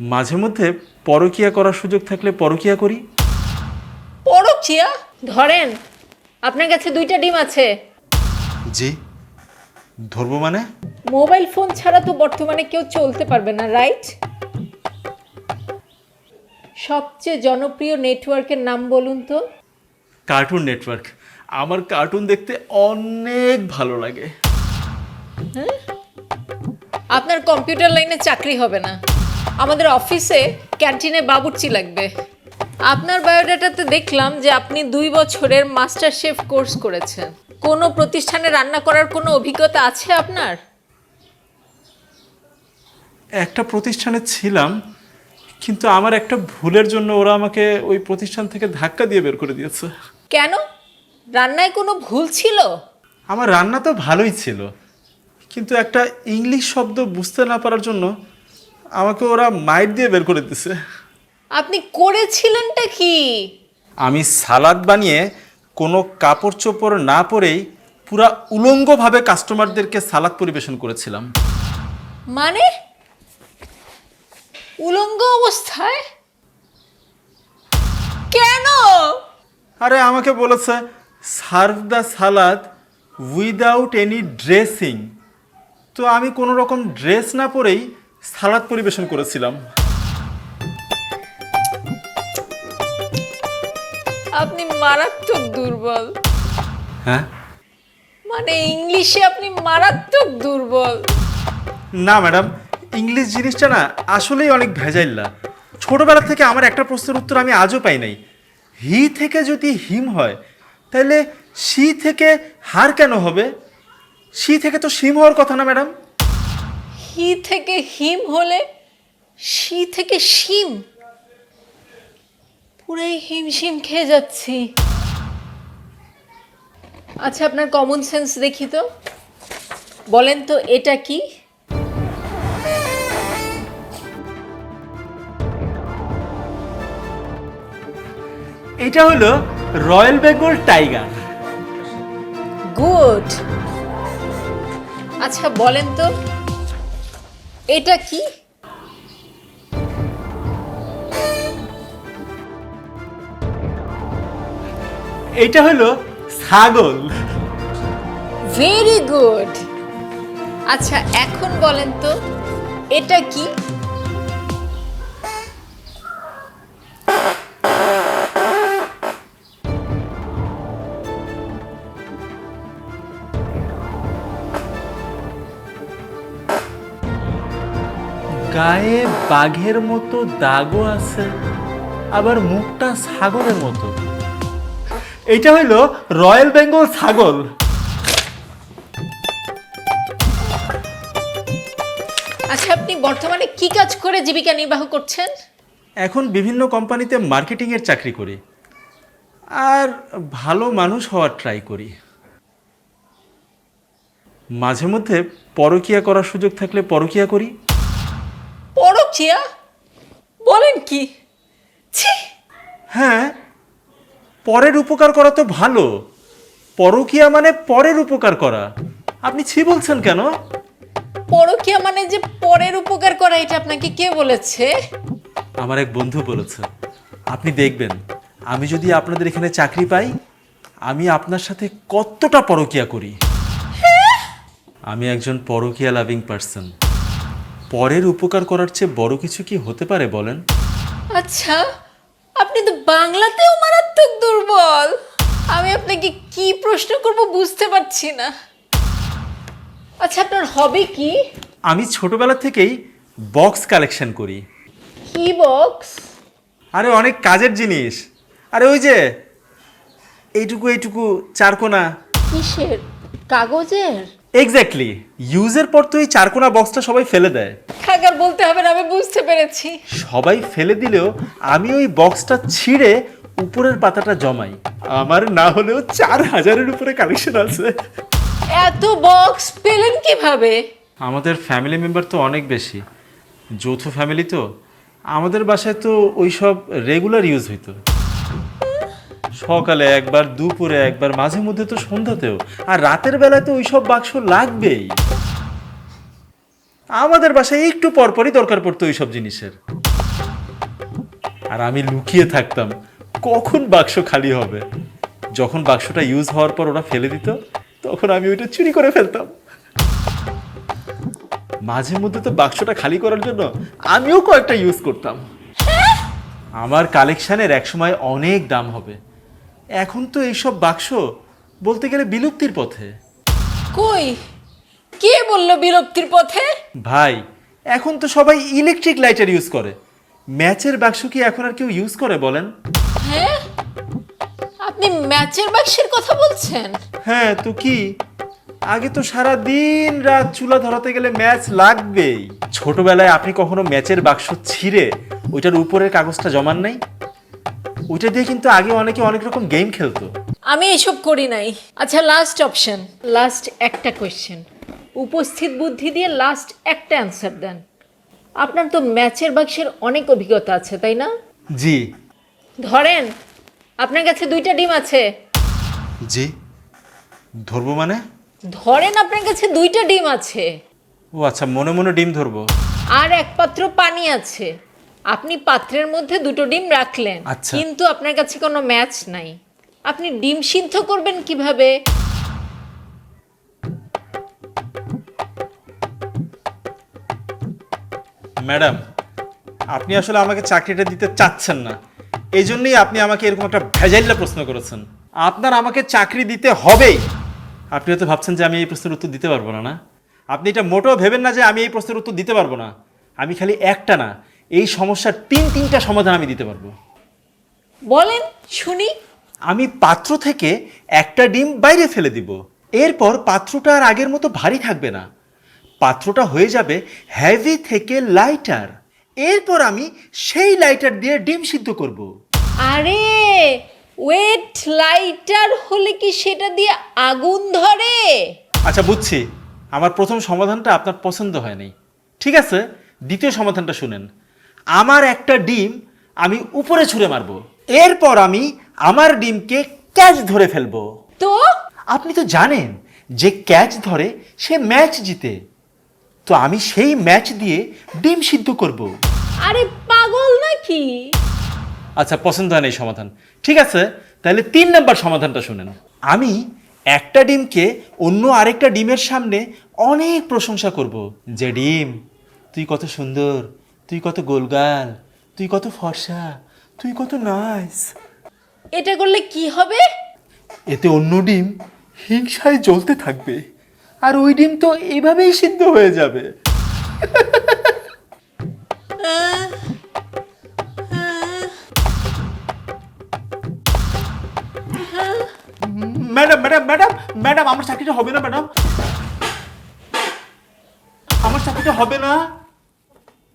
মাঝে মধ্যে পরকিয়া করার সুযোগ থাকলে পরকিয়া করি। পরকিয়া? ধরেন আপনার কাছে দুইটা ডিম আছে। জি। ধরবো মানে? মোবাইল ফোন ছাড়া তো বর্তমানে কেউ চলতে পারবে না রাইট? সবচেয়ে জনপ্রিয় নেটওয়ার্কের নাম বলুন তো। Cartoon network. আমার কার্টুন দেখতে অনেক ভালো লাগে। আপনার কম্পিউটার লাইনে চাকরি হবে না। আমাদের অফিসে ক্যান্টিনে বাবুর্চি লাগবে। আপনার বায়োডাটাতে দেখলাম যে আপনি দুই বছরের মাস্টার শেফ কোর্স করেছেন। কোনো প্রতিষ্ঠানে রান্না করার কোনো অভিজ্ঞতা আছে আপনার? একটা প্রতিষ্ঠানে ছিলাম কিন্তু আমার একটা ভুলের জন্য ওরা আমাকে ওই প্রতিষ্ঠান থেকে ধাক্কা দিয়ে বের করে দিয়েছে। কেন? রান্নায় কোনো ভুল ছিল? আমার রান্না তো ভালোই ছিল কিন্তু একটা ইংলিশ শব্দ বুঝতে না পারার জন্য আমাকে ওরা মাইট দিয়ে বের করে দিছে। আপনি করেছিলেনটা কি? আমি সালাদ বানিয়ে কোনো কাপড় চোপড় না পরেই পুরা উলঙ্গভাবে কাস্টমারদেরকে সালাদ পরিবেশন করেছিলাম। মানে? উলঙ্গ অবস্থায়? কেন? আরে আমাকে বলেছে serve the salad without any dressing তো আমি কোনো রকম ড্রেস না পরেই সালাদ পরিবেশন করেছিলাম। আপনি মারাত্মক দুর্বল। হ্যাঁ? মানে ইংলিশে আপনি মারাত্মক দুর্বল। না ম্যাডাম ইংলিশ জিনিসটা না আসলেই অনেক ভেজাইল্লা। ছোটবেলা থেকে আমার একটা প্রশ্নের উত্তর আমি আজও পাই নাই। হি থেকে যদি হিম হয় তাহলে সি থেকে হার কেন হবে? সি থেকে তো সিম হওয়ার কথা না ম্যাডাম। হি থেকে হিম হলে শি থেকে শিম। পুরাই হিমশিম খেয়ে যাচ্ছি। আচ্ছা আপনার কমন সেন্স দেখি তো। বলেন তো এটা কি? এটা হলো রয়্যাল বেঙ্গল টাইগার। গুড। আচ্ছা বলেন তো এটা কি? এটা হলো ছাগল। ভেরি গুড আচ্ছা এখন বলেন তো এটা কি? গায়ে বাঘের মতো দাগও আছে আবার মুখটা ছাগলের মতো। এটা হইল রয়্যাল বেঙ্গল ছাগল। আচ্ছা আপনি বর্তমানে কি কাজ করে জীবিকা নির্বাহ করছেন? এখন বিভিন্ন কোম্পানিতে মার্কেটিংয়ের চাকরি করি আর ভালো মানুষ হওয়ার ট্রাই করি। মাঝে মধ্যে পরকিয়া করার সুযোগ থাকলে পরকিয়া করি। পরকিয়া বলেন কি? ছি! হ্যাঁ পরের উপকার করা তো ভালো। পরকিয়া মানে পরের উপকার করা। আপনি ছি বলছেন কেন? পরকিয়া মানে যে পরের উপকার করা এটা আপনাকে কে বলেছে? আমার এক বন্ধু বলেছে আপনি দেখবেন আমি যদি আপনাদের এখানে চাকরি পাই আমি আপনার সাথে কতটা পরকিয়া করি? আমি একজন পরকিয়া লাভিং পার্সন। পরের উপকার করার চেয়ে বড় কিছু কি হতে পারে বলেন? আচ্ছা আপনি তো বাংলাতেও মারাত্মক দুর্বল। আমি আপনাকে কি প্রশ্ন করব বুঝতে পারছি না। আচ্ছা আপনার হবে কি? আমি ছোটবেলা থেকেই বক্স কালেকশন করি। কি বক্স আরে অনেক কাজের জিনিস। আরে ওই যে এইটুকু এইটুকু চারকোনা। কিসের? কাগজের? এক্স্যাক্টলি ইউজের পর তো এই চারকোনা বক্সটা সবাই ফেলে দেয়। খাগার বলতে হবে না আমি বুঝতে পেরেছি। সবাই ফেলে দিলেও আমি ওই বক্সটা ছিঁড়ে উপরের পাতাটা জমাই। আমার না হলেও চার হাজারের উপরে কালেকশন আছে। এত বক্স পেলেন কীভাবে? আমাদের ফ্যামিলি মেম্বার তো অনেক বেশি। যৌথ ফ্যামিলি তো। আমাদের বাসায় তো ওই সব রেগুলার ইউজ হইতো। সকালে একবার দুপুরে একবার মাঝে মধ্যে তো সন্ধ্যাতেও। আর রাতের বেলায় তো ওই সব বাক্স লাগবেই। আমাদের বাসায় একটু পরপরই দরকার পড়তো ওই সব জিনিসের। আর আমি লুকিয়ে থাকতাম কখন বাক্স খালি হবে? যখন বাক্সটা ইউজ হওয়ার পর ওরা ফেলে দিত তখন আমি ওইটা চুরি করে ফেলতাম। মাঝে মধ্যে তো বাক্সটা খালি করার জন্য আমিও কয়েকটা ইউজ করতাম। আমার কালেকশানের একসময় অনেক দাম হবে। এখন তো এইসব বাক্স বলতে গেলে বিলুপ্তির পথে। কই? কে বলল বিলুপ্তির পথে? ভাই এখন তো সবাই ইলেকট্রিক লাইটার ইউজ করে। ম্যাচের বাক্স কি এখন আর কেউ ইউজ করে বলেন? হ্যাঁ? আপনি ম্যাচের বাক্সের কথা বলছেন? হ্যাঁ তো কি? আগে তো সারা দিন রাত চুলা ধরাতে গেলে ম্যাচ লাগবেই। ছোটবেলায় আপনি কখনো ম্যাচের বাক্স ছিঁড়ে ওইটার উপরের কাগজটা জমান নাই? ওইটা দিয়ে কিন্তু আগে অনেকে অনেক রকম গেম খেলতো। আমি এসব করি নাই। আচ্ছা লাস্ট অপশন লাস্ট একটা কোয়েশ্চেন উপস্থিত বুদ্ধি দিয়ে লাস্ট একটা অ্যান্সার দেন। আপনার তো ম্যাচের বাক্সের অনেক অভিজ্ঞতা আছে তাই না? জি। ধরেন আপনার কাছে দুইটা ডিম আছে। জি। ধরবো মানে? ধরেন আপনার কাছে দুইটা ডিম আছে। ও আচ্ছা মনে মনে ডিম ধরবো। আর এক পাত্র পানি আছে। আপনি পাত্রের মধ্যে দুটো ডিম রাখলেন আচ্ছা। কিন্তু আপনার কাছে কোনো ম্যাচ নাই। আপনি ডিম সিদ্ধ করবেন কীভাবে? ম্যাডাম আপনি আসলে আমাকে চাকরিটা দিতে চাচ্ছেন না। এই জন্যই আপনি আমাকে এরকম একটা ভেজাইল্লা প্রশ্ন করেছেন। আপনার আমাকে চাকরি দিতে হবেই। আপনি হয়তো ভাবছেন যে আমি এই প্রশ্নের উত্তর দিতে পারব না না? আপনি এটা মোটেও ভেবেন না যে আমি এই প্রশ্নের উত্তর দিতে পারব না। আমি খালি একটা না এই সমস্যার তিন তিনটা সমাধান আমি দিতে পারব। বলেন শুনি। আমি পাত্র থেকে একটা ডিম বাইরে ফেলে দিব। এরপর পাত্রটা আর আগের মতো ভারী থাকবে না। পাত্রটা হয়ে যাবে হেভি থেকে লাইটার এরপর আমি সেই লাইটার দিয়ে ডিম সিদ্ধ করব। আরে ওয়েট লাইটার হলে কি সেটা দিয়ে আগুন ধরে? আচ্ছা বুঝছি। আমার প্রথম সমাধানটা আপনার পছন্দ হয়নি। ঠিক আছে দ্বিতীয় সমাধানটা শুনেন। আমার একটা ডিম আমি উপরে ছুঁড়ে মারবো। এরপর আমি আমার ডিমকে ক্যাচ ধরে ফেলব। তো? আপনি তো জানেন যে ক্যাচ ধরে সে ম্যাচ জিতে। তো আমি সেই ম্যাচ দিয়ে ডিম সিদ্ধ করব। আরে পাগল নাকি? আচ্ছা পছন্দ হয় না এই সমাধান। ঠিক আছে তাহলে তিন নাম্বার সমাধানটা শুনেন। আমি একটা ডিমকে অন্য আরেকটা ডিমের সামনে অনেক প্রশংসা করব। যে ডিম তুই কত সুন্দর তুই কত গোলগাল তুই কত ফর্সা তুই কত নাইস। এটা করলে কি হবে? এতে অন্য ডিম হিংসায় জ্বলতে থাকবে আর ওই ডিম তো এইভাবেই সিদ্ধ হয়ে যাবে। ম্যাডাম ম্যাডাম ম্যাডাম ম্যাডাম আমার চাকরিটা হবে না ম্যাডাম। আমার চাকরিটা হবে না।